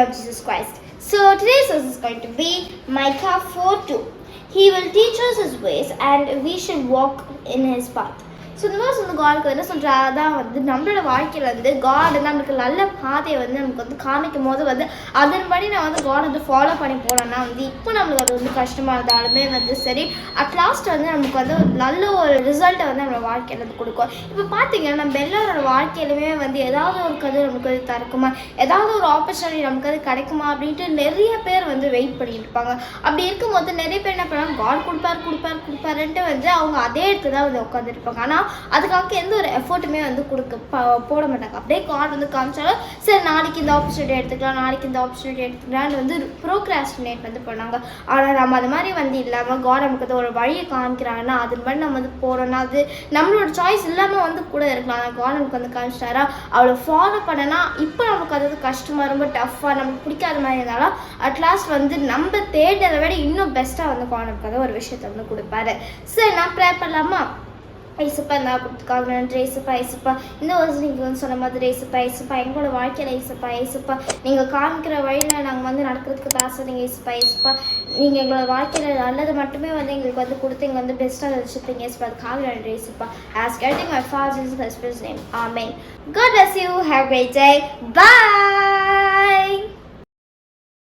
of Jesus Christ. So today's verse is going to be Micah 4 2. He will teach us his ways and we should walk in his path. So இந்த வந்து காடுக்கு என்ன சொல்கிறா அதான் வந்து நம்மளோட வாழ்க்கையில் வந்து காடு நம்மளுக்கு நல்ல பாதையை வந்து நமக்கு வந்து காமிக்கும் போது வந்து அதன்படி நான் வந்து காட் வந்து ஃபாலோ பண்ணி போனேன்னா வந்து இப்போ நம்மளுக்கு அது வந்து கஷ்டமாக இருந்தாலுமே வந்து சரி அட் லாஸ்ட் வந்து நமக்கு வந்து நல்ல ஒரு ரிசல்ட்டை வந்து நம்ம வாழ்க்கையில் வந்து கொடுக்கும். இப்போ பார்த்தீங்கன்னா நம்ம எல்லாரோட வாழ்க்கையிலுமே வந்து ஏதாவது ஒரு கதை நமக்கு வந்து திறக்குமா ஏதாவது ஒரு ஆப்பர்ச்சுனிட்டி நமக்கு அது கிடைக்குமா? அப்படின்ட்டு நிறைய பேர் வந்து வெயிட் பண்ணிட்டு இருப்பாங்க. அப்படி இருக்கும்போது நிறைய பேர் என்ன பண்ணுவாங்க? காட் கொடுப்பார் கொடுப்பார் கொடுப்பாருன்ட்டு வந்து அவங்க அதே இடத்துல தான் வந்து உட்காந்துருப்பாங்க ஆனால் அதுக்காக எந்த ஒரு எஃபர்ட்டுமே வந்து கொடுக்க போட மாட்டாங்க. அப்படியே கார்டு வந்து காமிச்சாலும் சரி நாளைக்கு இந்த ஆப்பர்ச்சுனிட்டி எடுத்துக்கலாம் நாளைக்கு இந்த ஆப்பர்ச்சுனிட்டி எடுத்துக்கலாம்னு வந்து ப்ரோக்ராஸ்டினேட் வந்து பண்ணாங்க ஆனால் நம்ம அது மாதிரி வந்து இல்லாமல் காட் நமக்கு ஒரு வழியை காமிக்கிறாங்கன்னா அது மாதிரி நம்ம வந்து போகிறோம்னா அது நம்மளோட சாய்ஸ் இல்லாமல் வந்து கூட இருக்கலாம். ஆனால் நமக்கு வந்து காமிச்சிட்டாரா அவளை ஃபாலோ பண்ணனா இப்போ நமக்கு அது வந்து கஷ்டமாக ரொம்ப டஃப்பாக நமக்கு பிடிக்காத மாதிரி இருந்தாலும் அட்லாஸ்ட் வந்து நம்ம தேடுறத விட இன்னும் பெஸ்ட்டாக வந்து காட் நமக்கு ஒரு விஷயத்தை வந்து கொடுப்பாரு. சரி நான் ப்ரே பண்ணலாமா? ஐசப்பா நான் கொடுத்துக்காக நன்றி ஐசப்பா ஐசப்பா. இந்த வருஷம் நீங்கள் வந்து சொன்ன மாதிரி ஐசப்பா ஐசப்பா. எங்களோட வாழ்க்கையில் ஐசப்பா ஐசப்பா. நீங்கள் காமிக்கிற வழியில் நாங்கள் வந்து நடக்கிறதுக்கு தாசை நீங்கள் ஐசப்பா ஐசப்பா. நீங்கள் எங்களோட வாழ்க்கையில் நல்லது மட்டுமே வந்து எங்களுக்கு வந்து கொடுத்து எங்கள் வந்து பெஸ்ட்டாக வச்சுருப்பீங்க ஐசப்பா. அதுக்காக நன்றி Aisappa. As getting my father's husband's name amen good as you have a great